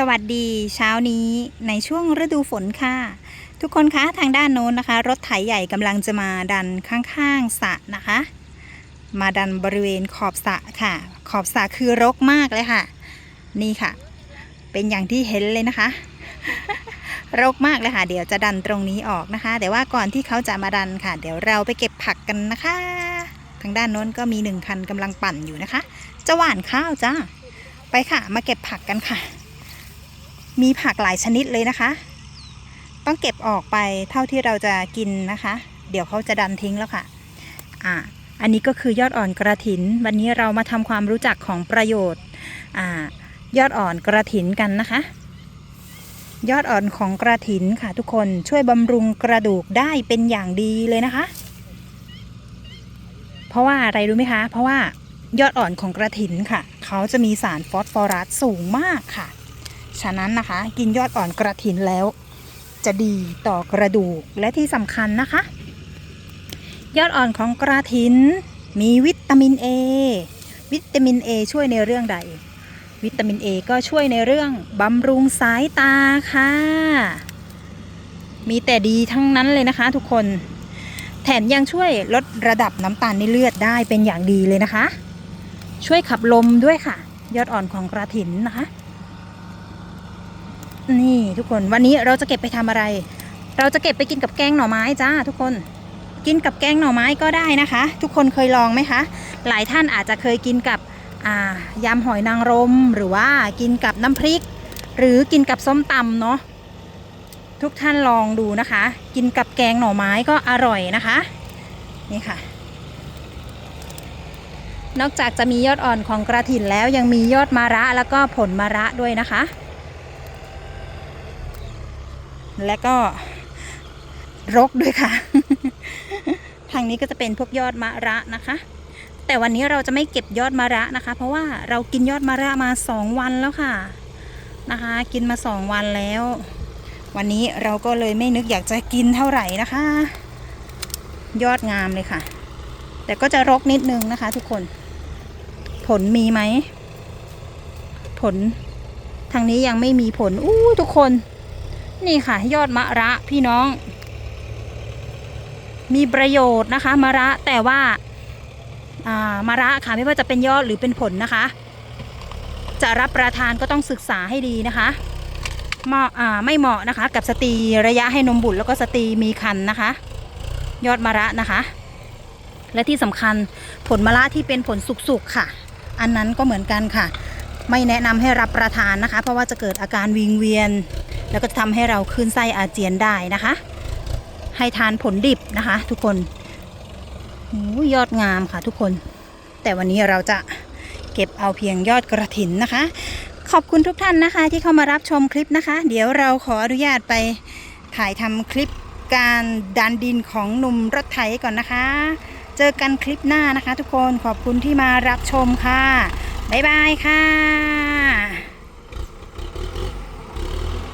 สวัสดีเช้านี้ในช่วงฤดูฝนค่ะ ทุกคนคะทางด้านโน้นนะคะ รถไถใหญ่กำลังจะมาดันข้างๆสระนะคะ มาดันบริเวณขอบสระค่ะ ขอบสระคือรกมากเลยค่ะ นี่ค่ะ เป็นอย่างที่เห็นเลยนะคะ รกมากเลยค่ะ เดี๋ยวจะดันตรงนี้ออกนะคะ แต่ว่าก่อนที่เขาจะมาดันค่ะ เดี๋ยวเราไปเก็บผักกันนะคะ ทางด้านโน้นก็มีหนึ่งคันกำลังปั่นอยู่นะคะ จะหว่านข้าวจ้าไปค่ะ มาเก็บผักกันค่ะ มีผักหลายชนิดเลยนะคะ ต้องเก็บออกไปเท่าที่เราจะกินนะคะ เดี๋ยวเขาจะดันทิ้งแล้วค่ะอ่าอันนี้ก็คือยอดอ่อนกระถิน วันนี้เรามาทำความรู้จักของประโยชน์อ่ายอดอ่อนกระถินกันนะคะ ยอดอ่อนของกระถินค่ะ ทุกคนช่วยบำรุงกระดูกได้เป็นอย่างดีเลยนะคะ เพราะว่าอะไรรู้ไหมคะ เพราะว่ายอดอ่อนของกระถินค่ะ เขาจะมีสารฟอสฟอรัสสูงมากค่ะ ฉะนั้นนะคะ กินยอดอ่อนกระถินแล้ว จะดีต่อกระดูกและที่สำคัญนะคะ ยอดอ่อนของกระถิน มีวิตามิน A วิตามิน A ช่วยในเรื่องใด วิตามิน A ก็ช่วยในเรื่องบำรุงสายตาค่ะ มีแต่ดีทั้งนั้นเลยนะคะ ทุกคนแถมยังช่วยลดระดับน้ำตาลในเลือดได้เป็นอย่างดีเลยนะคะ ช่วยขับลมด้วยค่ะ ยอดอ่อนของกระถินนะคะ นี่ทุกคนวันนี้เราจะเก็บไปทำอะไร เราจะเก็บไปกินกับแกงหน่อไม้จ้าทุกคน กินกับแกงหน่อไม้ก็ได้นะคะ ทุกคนเคยลองไหมคะ หลายท่านอาจจะเคยกินกับยำหอยนางรม หรือว่ากินกับน้ำพริก หรือกินกับส้มตำเนาะทุกท่านลองดูนะคะ กินกับแกงหน่อไม้ก็อร่อยนะคะ นี่ค่ะ นอกจากจะมียอดอ่อนของกระถินแล้วยังมียอดมะระแล้วก็ผลมะระด้วยนะคะ และก็รกด้วยค่ะ ทางนี้ก็จะเป็นพวกยอดมะระนะคะ แต่วันนี้เราจะไม่เก็บยอดมะระนะคะ เพราะว่าเรากินยอดมะระมาสองวันแล้วค่ะนะคะ กินมาสองวันแล้ว วันนี้เราก็เลยไม่นึกอยากจะกินเท่าไหร่นะคะ ยอดงามเลยค่ะ แต่ก็จะรกนิดนึงนะคะ ทุกคน ผลมีไหม ผล ทางนี้ยังไม่มีผลอู้ทุกคน นี่ค่ะ ยอดมะระพี่น้อง มีประโยชน์นะคะ มะระแต่ว่าามะระค่ะไม่ว่าจะเป็นยอดหรือเป็นผลนะคะ จะรับประทานก็ต้องศึกษาให้ดีนะคะเหมาะาไม่เหมาะนะคะ กับสตรีระยะให้นมบุตรแล้วก็สตรีมีครรภ์นะคะ ยอดมะระนะคะ และที่สำคัญผลมะระที่เป็นผลสุกๆค่ะ อันนั้นก็เหมือนกันค่ะ ไม่แนะนำให้รับประทานนะคะ เพราะว่าจะเกิดอาการวิงเวียน แล้วก็จะทำให้เราขึ้นไส้อาเจียนได้นะคะ ให้ทานผลดิบนะคะ ทุกคนยอดงามค่ะทุกคน แต่วันนี้เราจะเก็บเอาเพียงยอดกระถินนะคะ ขอบคุณทุกท่านนะคะ ที่เข้ามารับชมคลิปนะคะ เดี๋ยวเราขออนุญาตไปถ่ายทำคลิปการดันดินของหนุ่มรถไถก่อนนะคะ เจอกันคลิปหน้านะคะ ทุกคนขอบคุณที่มารับชมค่ะ บ๊ายบายค่ะ